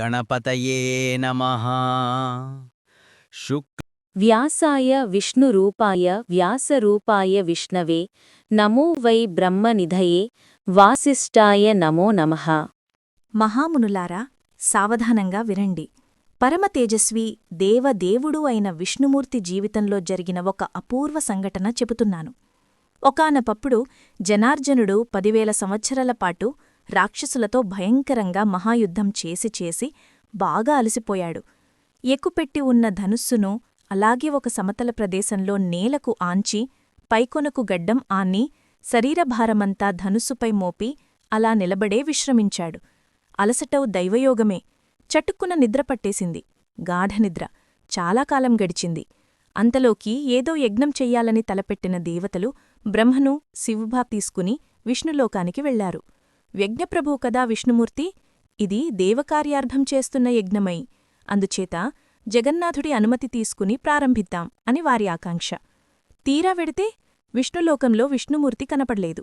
గణపతయే నమః. శుక్ల వ్యాసాయ విష్ణురూపాయ వ్యాసరూపాయ విష్ణవే. నమో వై బ్రహ్మనిధయే. వాసిష్ఠాయ నమో నమః. మహామునులారా సావధానంగా వినండి. పరమ తేజస్వి దేవదేవుడు అయిన విష్ణుమూర్తి జీవితంలో జరిగిన ఒక అపూర్వ సంఘటన చెబుతున్నాను. ఒకానపప్పుడు జనార్జనుడు పదివేల సంవత్సరాల పాటు రాక్షసులతో భయంకరంగా మహాయుద్ధం చేసి చేసి బాగా అలసిపోయాడు. ఎక్కుపెట్టి ఉన్న ధనుస్సును అలాగే ఒక సమతల ప్రదేశంలో నేలకు ఆంచి పైకొనకు గడ్డం ఆన్ని శరీరభారమంతా ధనుస్సుపై మోపి అలా నిలబడే విశ్రమించాడు. అలసటవు దైవయోగమే. చటుక్కున నిద్రపట్టేసింది గాఢనిద్ర చాలాకాలం గడిచింది. అంతలోకి ఏదో యజ్ఞం చెయ్యాలని తలపెట్టిన దేవతలు బ్రహ్మను శివుభా తీసుకుని విష్ణులోకానికి వెళ్ళారు. యజ్ఞప్రభువు కదా విష్ణుమూర్తి? ఇది దేవకార్యార్థం చేస్తున్న యజ్ఞమై. అందుచేత జగన్నాథుడి అనుమతి తీసుకుని ప్రారంభిద్దాం అని వారి ఆకాంక్ష. తీరా వెడితే విష్ణులోకంలో విష్ణుమూర్తి కనపడలేదు.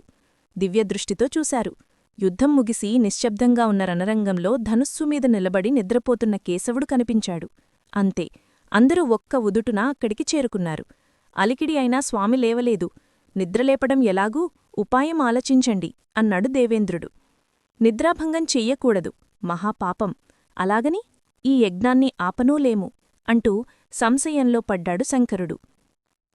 దివ్యదృష్టితో చూశారు. యుద్ధం ముగిసి నిశ్శబ్దంగా ఉన్న రణరంగంలో ధనుస్సు మీద నిలబడి నిద్రపోతున్న కేశవుడు కనిపించాడు. అంతే అందరూ ఒక్క ఉదుటున అక్కడికి చేరుకున్నారు. అలికిడి అయినా స్వామి లేవలేదు. నిద్రలేపడం ఎలాగూ? ఉపాయం ఆలోచించండి అన్నాడు దేవేంద్రుడు. నిద్రాభంగం చెయ్యకూడదు. మహాపాపం అలాగని ఈ యజ్ఞాన్ని ఆపనూలేము అంటూ సంశయంలో పడ్డాడు శంకరుడు.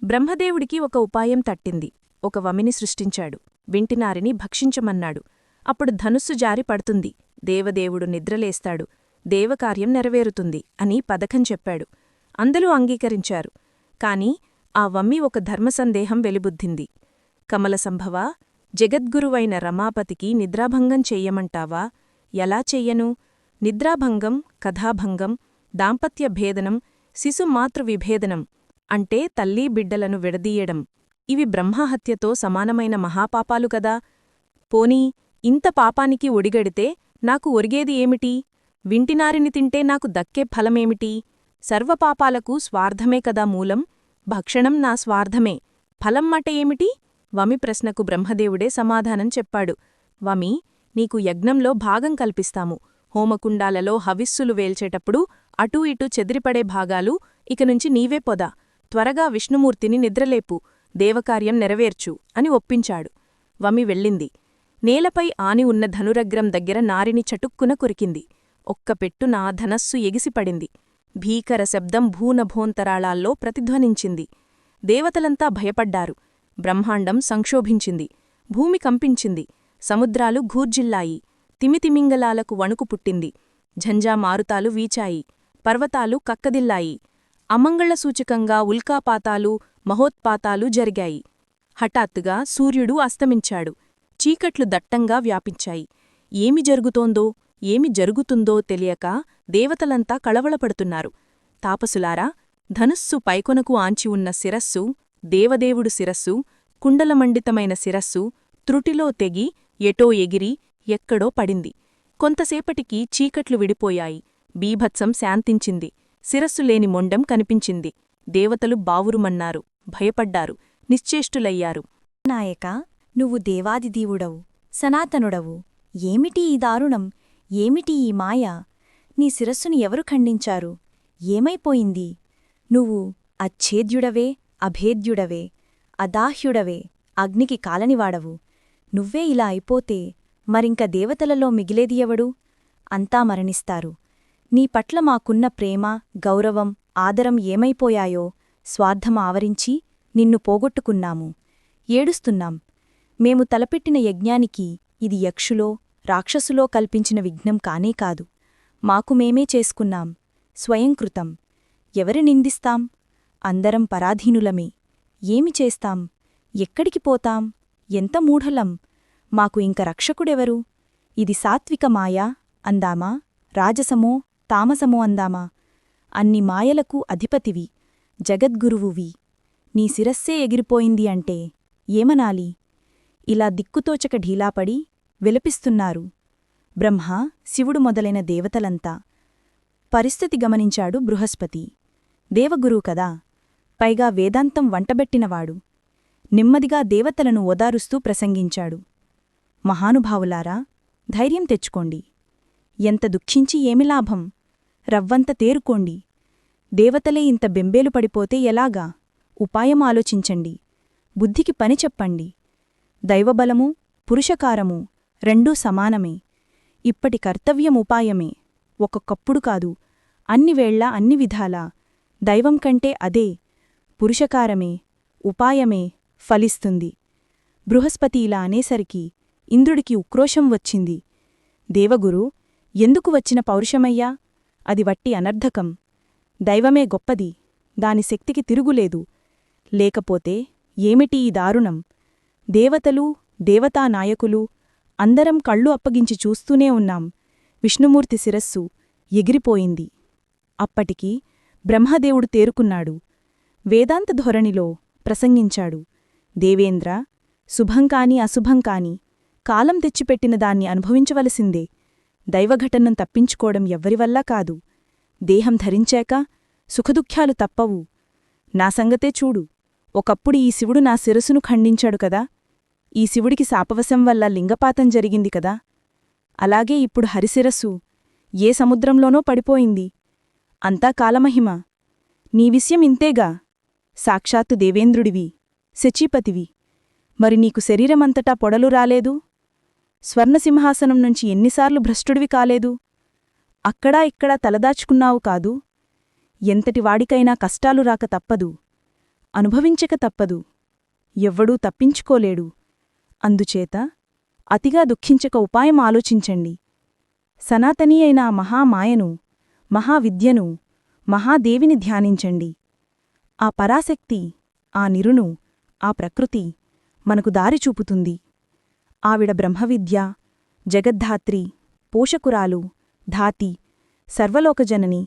బ్రహ్మదేవుడికి ఒక ఉపాయం తట్టింది. ఒక వమిని సృష్టించాడు. వింటినారిని భక్షించమన్నాడు. అప్పుడు ధనుస్సు జారి పడుతుంది. దేవదేవుడు నిద్రలేస్తాడు. దేవకార్యం నెరవేరుతుంది అని పథకం చెప్పాడు. అందరూ అంగీకరించారు. కాని ఆ వమ్మి ఒక ధర్మసందేహం వెలిబుద్ధింది. కమలసంభవా? జగద్గురువైన రమాపతికి నిద్రాభంగం చెయ్యమంటావా? ఎలా చెయ్యను? నిద్రాభంగం కథాభంగం దాంపత్య భేదనం శిశుమాతృవిభేదనం అంటే తల్లీ బిడ్డలను విడదీయడం. ఇవి బ్రహ్మహత్యతో సమానమైన మహాపాపాలు కదా. పోనీ ఇంత పాపానికి ఒడిగడితే నాకు ఒరిగేది ఏమిటి? వింటినారిని తింటే నాకు దక్కే ఫలమేమిటి? సర్వపాపాలకు స్వార్థమే కదా మూలం భక్షణం నా స్వార్థమే. ఫలం మాట ఏమిటి? వమి ప్రశ్నకు బ్రహ్మదేవుడే సమాధానం చెప్పాడు. వమి నీకు యజ్ఞంలో భాగం కల్పిస్తాము. హోమకుండాలలో హవిస్సులు వేల్చేటప్పుడు అటూ ఇటూ చెదిరిపడే భాగాలు ఇకనుంచి నీవే పొద. త్వరగా విష్ణుమూర్తిని నిద్రలేపు. దేవకార్యం నెరవేర్చు అని ఒప్పించాడు. వమి వెళ్ళింది. నేలపై ఆని ఉన్న ధనురగ్రం దగ్గర నారిని చటుక్కున కొరికింది. ఒక్క నా ధనస్సు ఎగిసిపడింది. భీకర శబ్దం భూనభోంతరాళాల్లో ప్రతిధ్వనించింది. దేవతలంతా భయపడ్డారు. బ్రహ్మాండం సంక్షోభించింది. భూమి కంపించింది. సముద్రాలు ఘూర్జిల్లాయి. తిమితిమింగలాలకు వణుకు పుట్టింది. ఝంజా మారుతాలు వీచాయి. పర్వతాలు కక్కదిల్లాయి. అమంగళ సూచకంగా ఉల్కాపాతాలు మహోత్పాతాలు జరిగాయి. హఠాత్తుగా సూర్యుడు అస్తమించాడు. చీకట్లు దట్టంగా వ్యాపించాయి. ఏమి జరుగుతోందో ఏమి జరుగుతుందో తెలియక దేవతలంతా కళవళపడుతున్నారు. తాపసులారా ధనుస్సు పైకొనకు ఆంచి ఉన్న శిరస్సు దేవదేవుడు శిరస్సు కుండలమండితమైన శిరస్సు త్రుటిలో తెగి ఎటో ఎగిరి ఎక్కడో పడింది. కొంతసేపటికి చీకట్లు విడిపోయాయి. బీభత్సం శాంతించింది. శిరస్సులేని మొండం కనిపించింది. దేవతలు బావురుమన్నారు. భయపడ్డారు. నిశ్చేష్టులయ్యారు. నాయక నువ్వు దేవాదిదీవుడవు సనాతనుడవు. ఏమిటి ఈ దారుణం? ఏమిటి ఈ మాయ? నీ శిరస్సుని ఎవరు ఖండించారు? ఏమైపోయింది? నువ్వు అచ్ఛేద్యుడవే? అభేద్యుడవే అదాహ్యుడవే అగ్నికి కాలనివాడవు. నువ్వే ఇలా అయిపోతే మరింక దేవతలలో మిగిలేదియవడు అంతా మరణిస్తారు. నీ పట్ల మాకున్న ప్రేమ గౌరవం ఆదరం ఏమైపోయాయో స్వార్థం ఆవరించి నిన్ను పోగొట్టుకున్నాము. ఏడుస్తున్నాం. మేము తలపెట్టిన యజ్ఞానికి ఇది యక్షులో రాక్షసులో కల్పించిన విఘ్నం కానే కాదు. మాకు మేమే చేసుకున్నాం. స్వయంకృతం. ఎవరి నిందిస్తాం? అందరం పరాధీనులమే. ఏమి చేస్తాం? ఎక్కడికి పోతాం? ఎంత మూఢలం? మాకు ఇంక రక్షకుడెవరు? ఇది సాత్విక మాయా? అందామా? రాజసమో? తామసమో? అందామా? అన్ని మాయలకు అధిపతివి జగద్గురువువి. నీ శిరస్సే ఎగిరిపోయింది అంటే ఏమనాలి? ఇలా దిక్కుతోచక ఢీలాపడి విలపిస్తున్నారు. బ్రహ్మ శివుడు మొదలైన దేవతలంతా. పరిస్థితి గమనించాడు బృహస్పతి. దేవగురువు కదా? పైగా వేదాంతం వంటబెట్టినవాడు. నెమ్మదిగా దేవతలను ఓదారుస్తూ ప్రసంగించాడు. మహానుభావులారా ధైర్యం తెచ్చుకోండి. ఎంత దుఃఖించి ఏమి లాభం? రవ్వంత తేరుకోండి. దేవతలే ఇంత బెంబేలు పడిపోతే ఎలాగా? ఉపాయం ఆలోచించండి. బుద్ధికి పని చెప్పండి. దైవబలము పురుషకారము రెండూ సమానమే. ఇప్పటి కర్తవ్యముపాయమే ఒక్కొక్కప్పుడు కాదు. అన్ని వేళ అన్ని విధాలా. దైవం కంటే అదే. పురుషకారమే ఉపాయమే ఫలిస్తుంది. బృహస్పతి ఇలా అనేసరికి ఇంద్రుడికి ఉక్రోషం వచ్చింది. దేవగురు ఎందుకు వచ్చిన పౌరుషమయ్యా? అది వట్టి అనర్ధకం దైవమే గొప్పది దాని శక్తికి తిరుగులేదు. లేకపోతే ఏమిటి ఈ దారుణం? దేవతలు దేవతా నాయకులు అందరం కళ్ళు అప్పగించి చూస్తూనే ఉన్నాం. విష్ణుమూర్తి శిరస్సు ఎగిరిపోయింది. అప్పటికి బ్రహ్మదేవుడు తేరుకున్నాడు. వేదాంత ధోరణిలో ప్రసంగించాడు. దేవేంద్ర శుభంకాని అశుభంకాని కాలం తెచ్చిపెట్టిన దాన్ని అనుభవించవలసిందే. దైవఘటనం తప్పించుకోవడం ఎవ్వరివల్లా కాదు. దేహం ధరించాక సుఖదుఖ్యాలు తప్పవు. నా సంగతే చూడు. ఒకప్పుడు ఈ శివుడు నా శిరసును ఖండించాడు కదా. ఈ శివుడికి శాపవశం వల్ల లింగపాతం జరిగింది కదా. అలాగే ఇప్పుడు హరిశిరస్సు ఏ సముద్రంలోనో పడిపోయింది. అంతా కాలమహిమ. నీ విషయం ఇంతేగా. సాక్షాత్తు దేవేంద్రుడివి శచీపతివి. మరి నీకు శరీరమంతటా పొడలు రాలేదు? స్వర్ణసింహాసనం నుంచి ఎన్నిసార్లు భ్రష్టుడివి కాలేదు? అక్కడా ఇక్కడా తలదాచుకున్నావు కాదు? ఎంతటి వాడికైనా కష్టాలు రాక తప్పదు. అనుభవించక తప్పదు. ఎవ్వడూ తప్పించుకోలేడు. అందుచేత అతిగా దుఃఖించక ఉపాయం ఆలోచించండి. సనాతనీ అయిన మహామాయను మహావిద్యను మహాదేవిని ధ్యానించండి. ఆ పరాశక్తి ఆ నిరును ఆ ప్రకృతి మనకు దారి చూపుతుంది. ఆవిడ బ్రహ్మవిద్య జగద్ధాత్రి పోషకురాలు ధాతి సర్వలోకజనని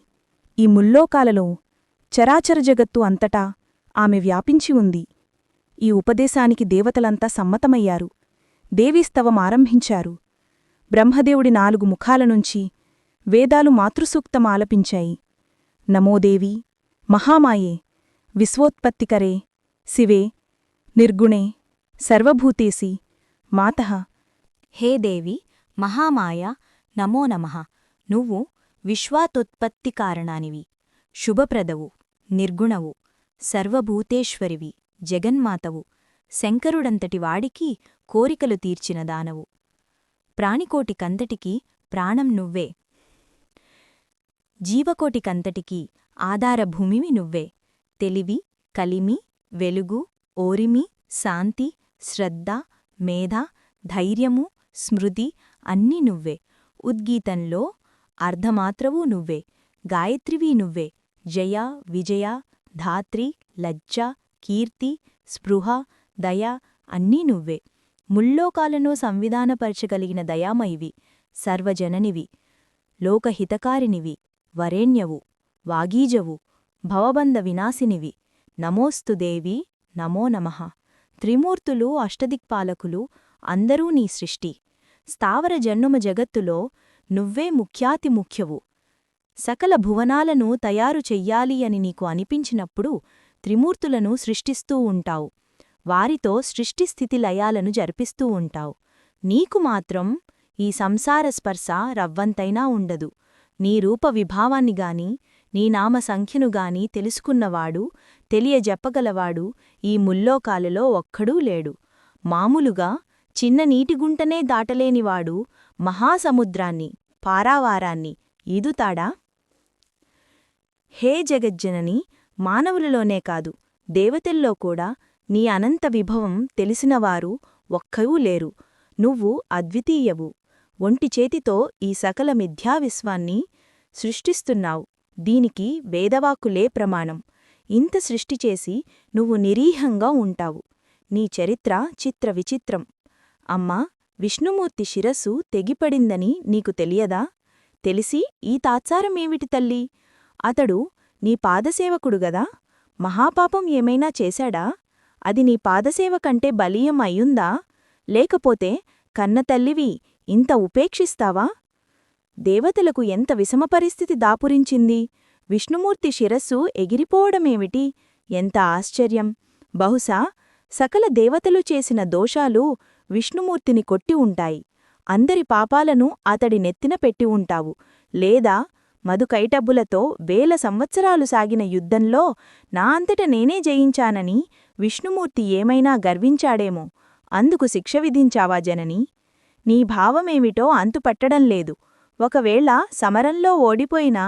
ఈ ముల్లోకాలలో చరాచర జగత్తు అంతటా ఆమె వ్యాపించి ఉంది. ఈ ఉపదేశానికి దేవతలంతా సమ్మతమయ్యారు. దేవీస్తవం ఆరంభించారు. బ్రహ్మదేవుడి నాలుగు ముఖాల నుంచి వేదాలు మాతృసూక్తం ఆలపించాయి. నమోదేవి మహామాయే విశ్వోత్పత్తికరే. శివే నిర్గుణే సర్వభూతేసి మాతః. హే దేవి మహామాయ నమో నమః. నువ్వు విశ్వాతోత్పత్తి కారణానివి శుభప్రదవు నిర్గుణవు సర్వభూతేశ్వరివి జగన్మాతవు శంకరుడంతటి వాడికి కోరికలు తీర్చిన దానవు. ప్రాణికోటికంతటికి ప్రాణం నువ్వే. జీవకోటికంతటికి ఆధారభూమివి నువ్వే. తెలివి కలిమి వెలుగు ఓరిమి శాంతి శ్రద్ధ మేధ ధైర్యము స్మృతి అన్నీ నువ్వే. ఉద్గీతంలో అర్ధమాత్రవూ నువ్వే. గాయత్రివీ నువ్వే. జయ విజయ ధాత్రి లజ్జ కీర్తి స్పృహ దయ అన్నీ నువ్వే. ముల్లోకాలను సంవిధానపరచగలిగిన దయామయివి సర్వజననివి లోకహితకారినివి వరేణ్యవు వాగీజవు భవబంధ వినాశినివి. నమోస్తు దేవి నమో నమః. త్రిమూర్తులు అష్టదిక్పాలకులు అందరూ నీ సృష్టి. స్థావర జన్నుమ జగత్తులో నువ్వే ముఖ్యాతి ముఖ్యవు. సకల భువనాలను తయారు చెయ్యాలి అని నీకు అనిపించినప్పుడు త్రిమూర్తులను సృష్టిస్తూ ఉంటావు. వారితో సృష్టిస్థితి లయాలను జరిపిస్తూ ఉంటావు. నీకు మాత్రం ఈ సంసార స్పర్శ రవ్వంతైనా ఉండదు. నీ రూప విభావాన్నిగాని నీ నామ సంఖ్యనుగాని తెలుసుకున్నవాడు తెలియజెప్పగలవాడు ఈ ముల్లోకాలలో ఒక్కడూ లేడు. మామూలుగా చిన్న నీటిగుంటనే దాటలేనివాడు మహాసముద్రాన్ని పారావారాన్ని ఈదుతాడా? హే జగజ్జనని మానవులలోనే కాదు దేవతల్లో కూడా నీ అనంత విభవం తెలిసినవారు ఒక్కరూ లేరు. నువ్వు అద్వితీయవు. ఒంటి చేతితో ఈ సకల మిథ్యావిశ్వాన్ని సృష్టిస్తున్నావు. దీనికి వేదవాకులే ప్రమాణం. ఇంత సృష్టి చేసి నువ్వు నిరీహంగా ఉంటావు. నీ చరిత్ర చిత్ర విచిత్రం. అమ్మా విష్ణుమూర్తి శిరస్సు తెగిపడిందని నీకు తెలియదా? తెలిసి ఈ తాత్సారమేమిటి తల్లి? అతడు నీ పాదసేవకుడు గదా? మహాపాపం ఏమైనా చేశాడా? అది నీ పాదసేవ కంటే బలీయం అయ్యుందా? లేకపోతే కన్నతల్లివి ఇంత ఉపేక్షిస్తావా? దేవతలకు ఎంత విషమ పరిస్థితి దాపురించింది? విష్ణుమూర్తి శిరస్సు ఎగిరిపోవడమేమిటి? ఎంత ఆశ్చర్యం! బహుశా సకల దేవతలు చేసిన దోషాలు విష్ణుమూర్తిని కొట్టి ఉంటాయి. అందరి పాపాలను అతడి నెత్తిన పెట్టి ఉంటావు. లేదా మధుకైటబ్బులతో వేల సంవత్సరాలు సాగిన యుద్ధంలో నా అంతట నేనే జయించానని విష్ణుమూర్తి ఏమైనా గర్వించాడేమో. అందుకు శిక్ష విధించావా జనని? నీ భావమేమిటో అంతుపట్టడం లేదు. ఒకవేళ సమరంలో ఓడిపోయిన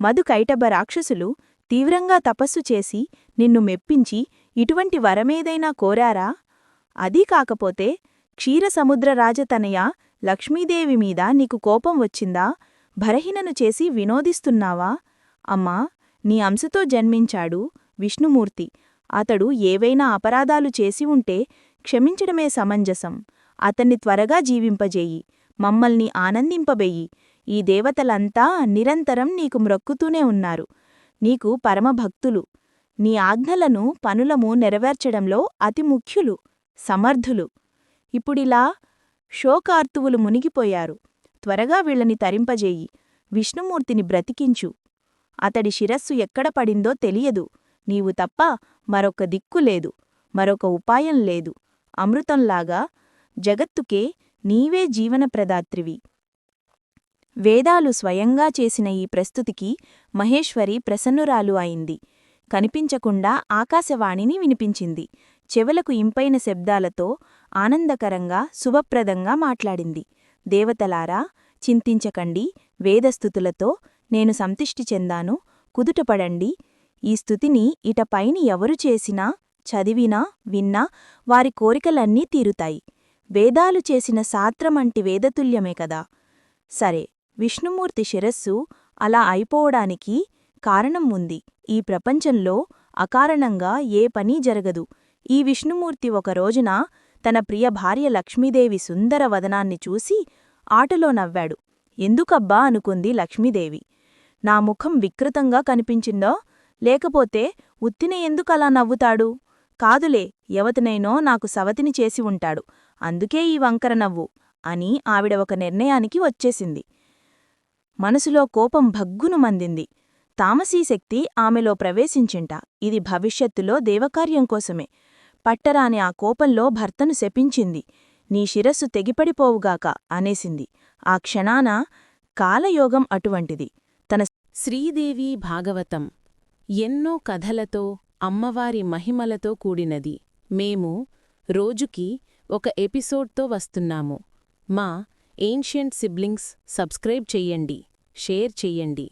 మధుకైటబ్బ రాక్షసులు తీవ్రంగా తపస్సు చేసి నిన్ను మెప్పించి ఇటువంటి వరమేదైనా కోరారా? అదీ కాకపోతే క్షీరసముద్రరాజతనయ లక్ష్మీదేవి మీద నీకు కోపం వచ్చిందా? భరహీనను చేసి వినోదిస్తున్నావా? అమ్మా నీ అంశతో జన్మించాడు విష్ణుమూర్తి. అతడు ఏవైనా అపరాధాలు చేసి ఉంటే క్షమించడమే సమంజసం. అతన్ని త్వరగా జీవింపజేయి. మమ్మల్ని ఆనందింపబెయ్యి. ఈ దేవతలంతా నిరంతరం నీకు మ్రొక్కుతూనే ఉన్నారు. నీకు పరమభక్తులు. నీ ఆజ్ఞలను పనులము నెరవేర్చడంలో అతి ముఖ్యులు సమర్థులు. ఇప్పుడిలా శోకార్తువులు మునిగిపోయారు. త్వరగా వీళ్ళని తరింపజేయి. విష్ణుమూర్తిని బ్రతికించు. అతడి శిరస్సు ఎక్కడ పడిందో తెలియదు. నీవు తప్ప మరొక దిక్కు లేదు. మరొక ఉపాయం లేదు. అమృతంలాగా జగత్తుకే నీవే జీవనప్రదాత్రివి. వేదాలు స్వయంగా చేసిన ఈ ప్రస్తుతికి మహేశ్వరి ప్రసన్నురాలు అయింది. కనిపించకుండా ఆకాశవాణిని వినిపించింది. చెవులకు ఇంపైన శబ్దాలతో ఆనందకరంగా శుభప్రదంగా మాట్లాడింది. దేవతలారా చింతించకండి. వేదస్థుతులతో నేను సంతిష్టి చెందాను. కుదుటపడండి. ఈ స్థుతిని ఇటపైని ఎవరు చేసినా చదివినా విన్నా వారి కోరికలన్నీ తీరుతాయి. వేదాలు చేసిన సాత్రమంటి వేదతుల్యమే కదా. సరే విష్ణుమూర్తి శిరస్సు అలా అయిపోవడానికి కారణం ఉంది. ఈ ప్రపంచంలో అకారణంగా ఏ పనీ జరగదు. ఈ విష్ణుమూర్తి ఒక రోజున తన ప్రియ భార్య లక్ష్మీదేవి సుందర వదనాన్ని చూసి ఆటలో నవ్వాడు. ఎందుకబ్బా అనుకుంది లక్ష్మీదేవి. నా ముఖం వికృతంగా కనిపించిందో లేకపోతే ఉత్తిన ఎందుకలా నవ్వుతాడు? కాదులే ఎవతినైనో నాకు సవతిని చేసి ఉంటాడు. అందుకే ఈ వంకర నవ్వు అని ఆవిడ ఒక నిర్ణయానికి వచ్చేసింది. మనసులో కోపం భగ్గును మందింది. తామసీశక్తి ఆమెలో ప్రవేశించింట. ఇది భవిష్యత్తులో దేవకార్యం కోసమే. పట్టరాని ఆ కోపంలో భర్తను శపించింది. నీ శిరస్సు తెగిపడిపోవుగాక అనేసింది. ఆ క్షణాన కాలయోగం అటువంటిది. తన శ్రీదేవి భాగవతం. ఎన్నో కథలతో అమ్మవారి మహిమలతో కూడినది. మేము రోజుకి ఒక ఎపిసోడ్తో వస్తున్నాము. మా ఏన్షియంట్ సిబ్లింగ్స్ సబ్స్క్రైబ్ చెయ్యండి షేర్ చెయ్యండి